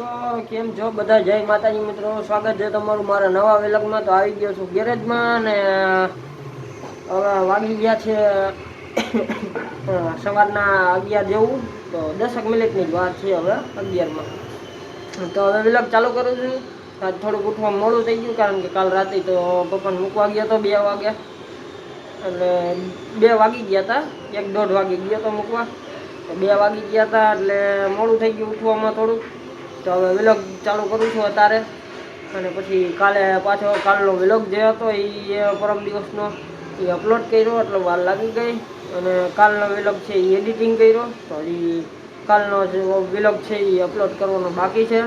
તો કેમ છો બધા? જય માતાજી મિત્રો, સ્વાગત છે તમારું મારા નવા વિલગમાં. તો આવી ગયો છું ગેરેજમાં ને, હવે વાગી ગયા છે સવારના અગિયાર જેવું. તો દસક મિનિટની જ વાત છે હવે અગિયારમાં. તો હવે વિલગ ચાલુ કરું છું. આજ થોડુંક ઉઠવા મોડું થઈ ગયું, કારણ કે કાલ રાતે તો પપ્પાને મૂકવા ગયો તો બે વાગ્યા એટલે બે વાગી ગયા હતા એક દોઢ વાગી ગયો તો મૂકવા. બે વાગી ગયા હતા એટલે મોડું થઈ ગયું ઉઠવામાં થોડુંક. તો હવે વિલોગ ચાલુ કરું છું અત્યારે. અને પછી કાલે પાછો કાલનો વિલોગ જે હતો એ પરમ દિવસનો એ અપલોડ કર્યો, એટલે વાર લાગી ગઈ. અને કાલનો વિલોગ છે એ એડિટિંગ કર્યો. તો હજી કાલનો જે વિલોગ છે એ અપલોડ કરવાનો બાકી છે.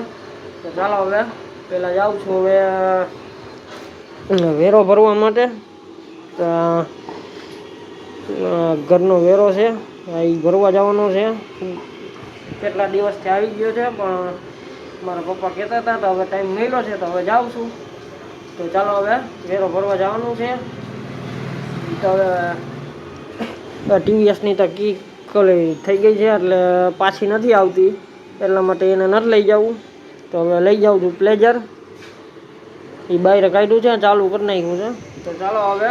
તો ચાલો હવે પહેલાં જાઉં છું હવે વેરો ભરવા માટે. તો ઘરનો વેરો છે એ ભરવા જવાનો છે. કેટલા દિવસથી આવી ગયો છે, પણ મારા પપ્પા કહેતા હતા, તો હવે ટાઈમ મળ્યો છે, તો હવે જાઉં છું. તો ચાલો હવે વેરો ભરવા જવાનું છે. તો હવે ટીવીએસની તો કી કોલી થઈ ગઈ છે, એટલે પાછી નથી આવતી. એટલા માટે એને નથી લઈ જવું. તો હવે લઈ જાઉં છું પ્લેઝર એ બહાર કાઢ્યું છે, ચાલુ કરી નાખ્યું છે. તો ચાલો હવે,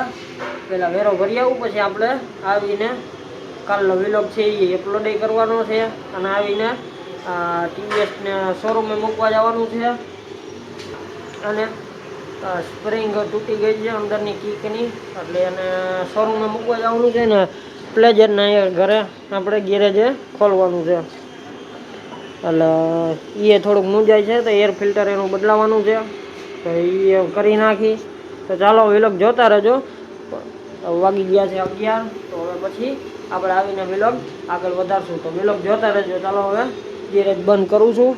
પેલા વેરો ભરી આવું, પછી આપણે આવીને કાલનો વિલોગ છે એ અપલોડ કરવાનો છે. અને આવીને ટીવીએસને શોરૂમે મૂકવા જવાનું છે. અને સ્પ્રિંગ તૂટી ગઈ છે અંદરની કીકની. એટલે એને શોરૂમે મૂકવા જવાનું છે ને પ્લેજરના એ ઘરે આપણે ગેરેજે ખોલવાનું છે. એટલે એ થોડુંક મૂંઝાય છે તો એર ફિલ્ટર એનું બદલાવાનું છે. તો એ કરી નાખી. તો ચાલો વિલોગ જોતા રહેજો. વાગી ગયા છે અગિયાર. તો હવે પછી આપણે આવીને વિલોગ આગળ વધારશું. તો વિલોગ જોતા રહેજો. ચાલો હવે. ગેરેજ બંધ કરું છું.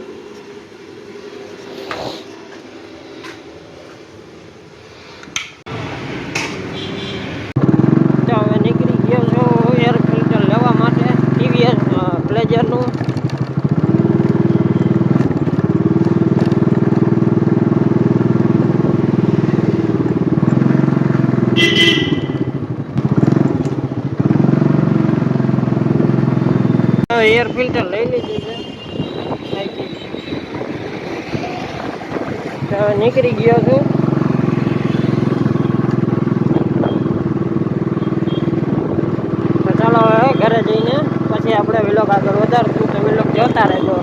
એર ફિલ્ટર લઈ લીધું છે અહીંથી. તો નીકળી ગયો છું. ચાલો હવે ઘરે જઈને પછી આપણે વિલોગ આગળ વધારશું તો વિલોગ જોતા રહેજો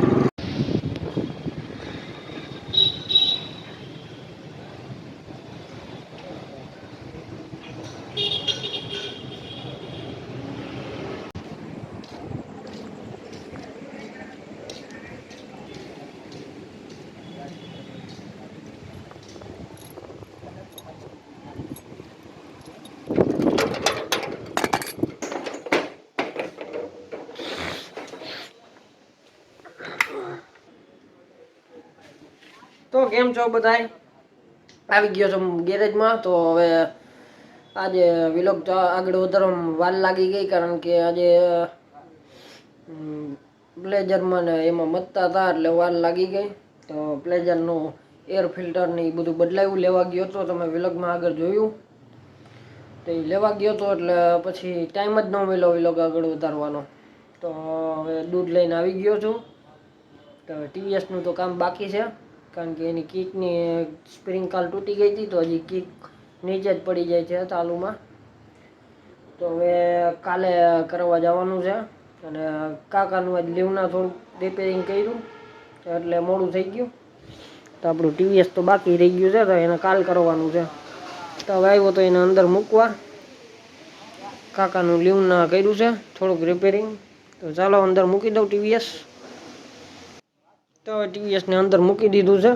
તો કેમ છો બધાય? આવી ગયો છું ગેરેજમાં, તો હવે આજે વિલોગ તો આગળ વધારવામાં વાર લાગી ગઈ, કારણ કે આજે પ્લેઝરમાં ને એમાં મતતા હતા એટલે વાર લાગી ગઈ. તો પ્લેઝરનું એર ફિલ્ટર ને એ બધું બદલાયું, લેવા ગયો હતો તમે વિલોગમાં આગળ જોયું. તો એ લેવા ગયો હતો એટલે પછી ટાઈમ જ ન મળ્યો વિલોગ આગળ વધારવાનો. તો હવે દૂધ લઈને આવી ગયો છું. તો ટીવીએસનું તો કામ બાકી છે. કારણ કે એની કીકની સ્પ્રિંગ કાલ તૂટી ગઈ હતી તો હજી કીક નીચે જ પડી જાય છે તાલુમાં. તો હવે કાલે કરવા જવાનું છે અને કાકાનું આજ લીવના થોડુંક રિપેરિંગ કર્યું, એટલે મોડું થઈ ગયું. તો આપણું ટીવીએસ તો બાકી રહી ગયું છે, તો એને કાલ કરવાનું છે. તો હવે આવ્યો તો એને અંદર મૂકવા. કાકાનું લીવના કર્યું છે, થોડુંક રિપેરિંગ તો ચાલો અંદર મૂકી દઉં ટીવીએસ તો ટીવીએસ ને અંદર મૂકી દીધું છે.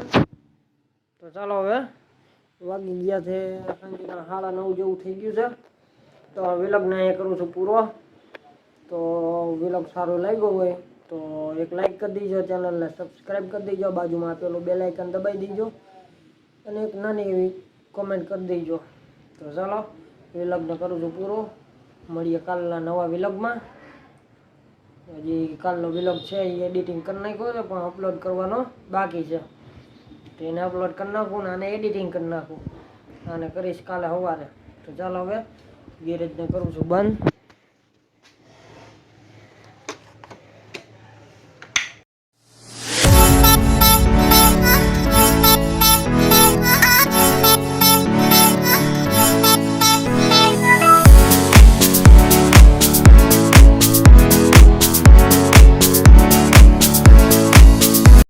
તો ચાલો હવે, વાગી ગયા છે સાંજના સાડા નવ જેવું થઈ ગયું છે. તો વિલગને અહીંયા કરું છું પૂરો. તો વિલગ સારો લાગ્યો હોય તો એક લાઈક કરી દીજો ચેનલને સબસ્ક્રાઈબ કરી દીજો, બાજુમાં આપેલું બે લાઇકન દબાઈ દીજો અને એક નાની એવી કોમેન્ટ કરી દેજો. તો ચાલો વિલગને કરું છું પૂરો. મળીએ કાલના નવા વિલગમાં. હજી કાલનો વિલોગ છે, એ એડિટિંગ કરી નાખ્યો છે, પણ અપલોડ કરવાનો બાકી છે. તો એને અપલોડ કરી નાખું ને આને એડિટિંગ કરી નાખું. આને કરીશ કાલે સવારે. તો ચાલો હવે ગેરેજને કરું છું બંધ.